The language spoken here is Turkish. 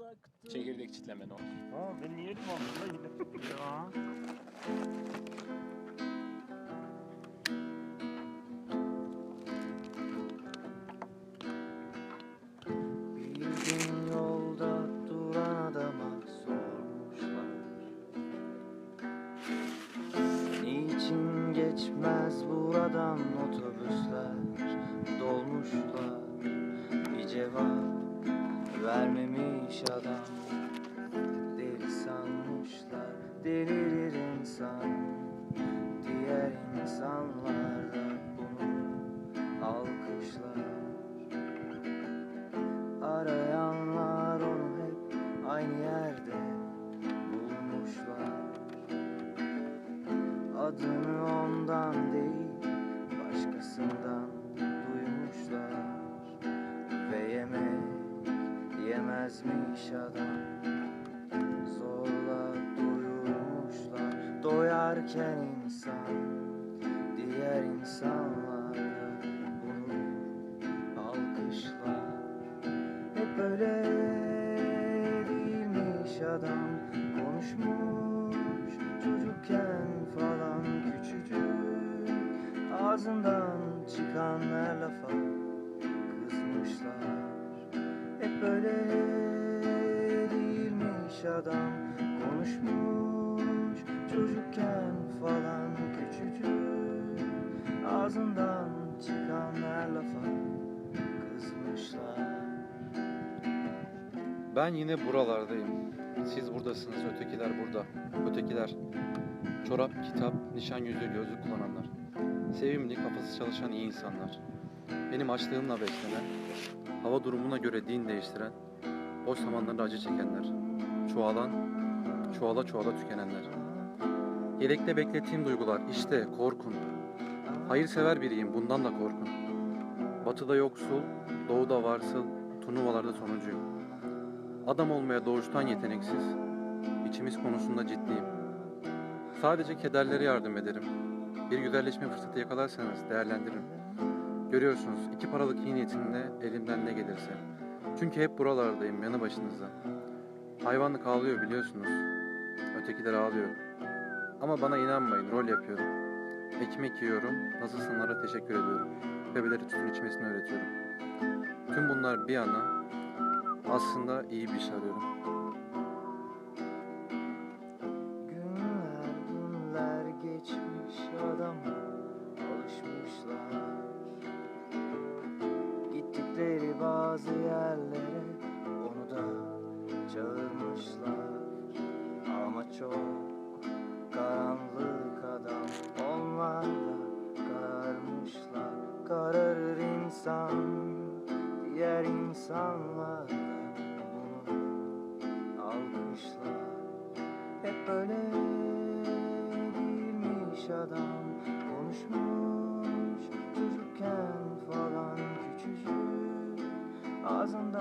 uzaktı. Çekirdek çitleme ne olur. Aa ben niye yedim onu? Ya. Bir gün yolda duran adama sormuşlar Niçin geçmez buradan otobüsler Dolmuşlar bir cevap vermemiş adam. Deli sanmışlar delirir insan. Diğer insanlar da bunu alkışlar. Arayanlar onu hep aynı yerde bulmuşlar. Adını ondan değil başkasından yemezmiş adam? Zorla doyurmuşlar. Doyarken insan Diğer insanlar bunu alkışlar. Hep öyle değilmiş adam. Konuşmuş çocukken falan. Küçücük Ağzından çıkan her lafa kızmışlar. Hep öyle adam Konuşmuş çocukken falan küçücük Ağzından çıkan her lafa kızmışlar Ben yine buralardayım. Siz buradasınız, ötekiler burada. Ötekiler. Çorap, kitap, nişan yüzüğü, gözlük kullananlar. Sevimli, kafası çalışan iyi insanlar. Benim açlığımla beslenen, hava durumuna göre din değiştiren, boş zamanlarında acı çekenler. Çoğalan, çoğala çoğala tükenenler. Yelekte beklettiğim duygular, işte korkun. Hayırsever biriyim, bundan da korkun. Batıda yoksul, doğuda varsıl, turnuvalarda sonuncuyum. Adam olmaya doğuştan yeteneksiz. İçimiz konusunda ciddiyim. Sadece kederlere yardım ederim. Bir güzelleşme fırsatı yakalarsanız değerlendiririm. Görüyorsunuz iki paralık iyi niyetimle elimden ne gelirse. Çünkü hep buralardayım yanı başınızda. Hayvanlık ağlıyor biliyorsunuz. Ötekiler ağlıyor. Ama bana inanmayın rol yapıyorum. Ekmek yiyorum, nasılsınlara teşekkür ediyorum. Bebeleri tütün içmesini öğretiyorum. Tüm bunlar bir yana aslında iyi bir iş arıyorum. Günler günler geçmiş adama alışmışlar Gittikleri bazı yerlere diğer insanlar bunu alkışlar. Hep böyle değilmiş adam. Konuşmuş çocukken falan küçücük. Ağzında